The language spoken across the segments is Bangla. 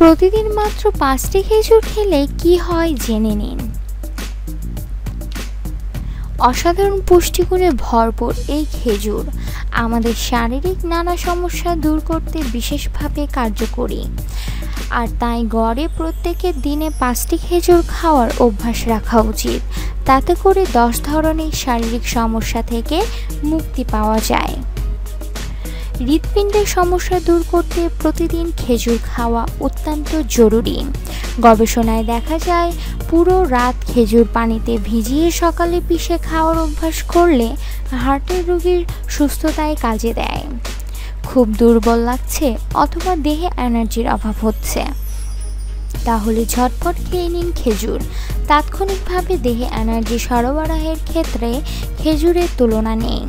প্রতিদিন মাত্র পাঁচটি খেজুর খেলে কি হয় জেনে নিন। অসাধারণ পুষ্টিগুণে ভরপুর এই খেজুর আমাদের শারীরিক নানা সমস্যা দূর করতে বিশেষভাবে কার্যকরী। আর তাই গড়ে প্রত্যেকের দিনে পাঁচটি খেজুর খাওয়ার অভ্যাস রাখা উচিত। তাতে করে দশ ধরনের শারীরিক সমস্যা থেকে মুক্তি পাওয়া যায়। হৃৎপিণ্ডের সমস্যা দূর করতে প্রতিদিন খেজুর খাওয়া অত্যন্ত জরুরি। গবেষণায় দেখা যায়, পুরো রাত খেজুর পানিতে ভিজিয়ে সকালে পিষে খাওয়ার অভ্যাস করলে হার্টের রোগীর সুস্থতায় কাজে দেয়। খুব দুর্বল লাগছে অথবা দেহে এনার্জির অভাব হচ্ছে। তাহলে ঝটপট খেয়ে নিন খেজুর। তাৎক্ষণিকভাবে দেহে এনার্জি সরবরাহের ক্ষেত্রে খেজুরের তুলনা নেই।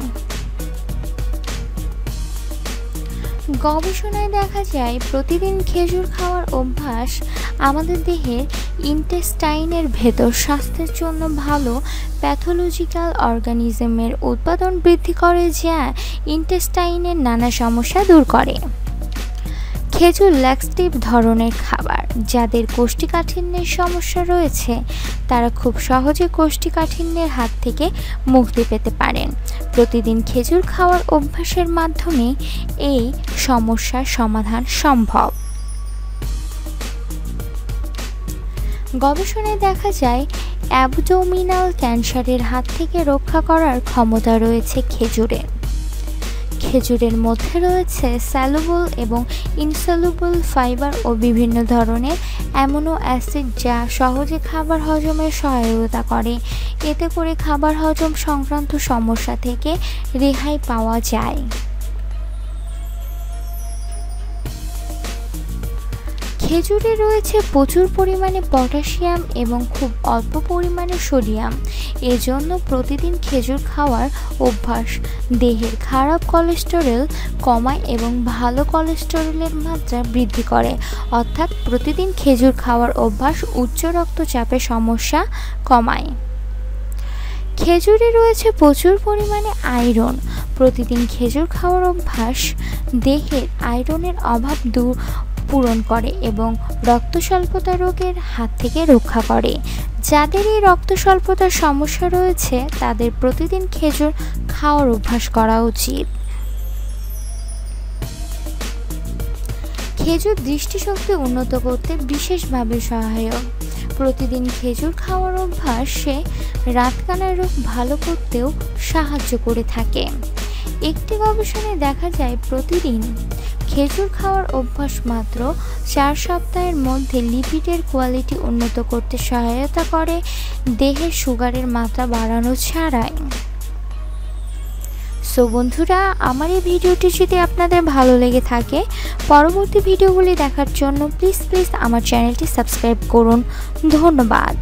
গবেষণায় দেখা যায়, প্রতিদিন খেজুর খাওয়ার অভ্যাস আমাদের দেহের ইন্টেস্টাইনের ভেতর স্বাস্থ্যের জন্য ভালো, প্যাথোলজিক্যাল অর্গানিজমের উৎপাদন বৃদ্ধি করে, যা ইন্টেস্টাইনের নানা সমস্যা দূর করে। খেজুর ল্যাক্সটিভ ধরনের খাবার, যাদের কোষ্ঠীকাঠিন্যের সমস্যা রয়েছে, তারা খুব সহজে কোষ্ঠীকাঠিন্যের হাত থেকে মুক্তি পেতে পারেন। প্রতিদিন খেজুর খাওয়ার অভ্যাসের মাধ্যমে এই সমস্যার সমাধান সম্ভব। গবেষণায় দেখা যায় অ্যাবডোমিনাল ক্যান্সারের হাত থেকে রক্ষা করার ক্ষমতা রয়েছে খেজুরে খেজুরের মধ্যে রয়েছে স্যালুবল এবং ইনসলুবল ফাইবার ও বিভিন্ন ধরনের অ্যামোনো অ্যাসিড যা সহজে খাবার হজমে সহায়তা করে। এতে করে খাবার হজম সংক্রান্ত সমস্যা থেকে রেহাই পাওয়া যায়। খেজুরে রয়েছে প্রচুর পরিমাণে পটাশিয়াম এবং খুব অল্প পরিমাণে সোডিয়াম। এজন্য প্রতিদিন খেজুর খাওয়ার অভ্যাস। দেহের খারাপ কোলেস্টেরল কমায় এবং ভালো কোলেস্টেরলের মাত্রা বৃদ্ধি করে। অর্থাৎ প্রতিদিন খেজুর খাওয়ার অভ্যাস উচ্চ রক্তচাপের সমস্যা কমায়। খেজুরে রয়েছে প্রচুর পরিমাণে আয়রন। প্রতিদিন খেজুর খাওয়ার অভ্যাস দেহের আয়রনের অভাব দূর পূরণ করে এবং রক্ত স্বল্পতা রোগের হাত থেকে রক্ষা করে। যাদের এই রক্ত স্বল্পতার সমস্যা রয়েছে, তাদের প্রতিদিন খেজুর খাওয়ার অভ্যাস করা উচিত। খেজুর দৃষ্টিশক্তি উন্নত করতে বিশেষভাবে সহায়ক। প্রতিদিন খেজুর খাওয়ার অভ্যাসে রাতকানা রোগ ভালো করতেও সাহায্য করে থাকে। একটি গবেষণায় দেখা যায়, প্রতিদিন খেজুর খাওয়ার অভ্যাস মাত্র চার সপ্তাহের মধ্যে লিপিডের কোয়ালিটি উন্নত করতে সহায়তা করে দেহের সুগারের মাত্রা বাড়ানো ছাড়াই। সো বন্ধুরা, আমার এই ভিডিওটি যদি আপনাদের ভালো লেগে থাকে, পরবর্তী ভিডিওগুলি দেখার জন্য প্লিজ প্লিজ আমার চ্যানেলটি সাবস্ক্রাইব করুন। ধন্যবাদ।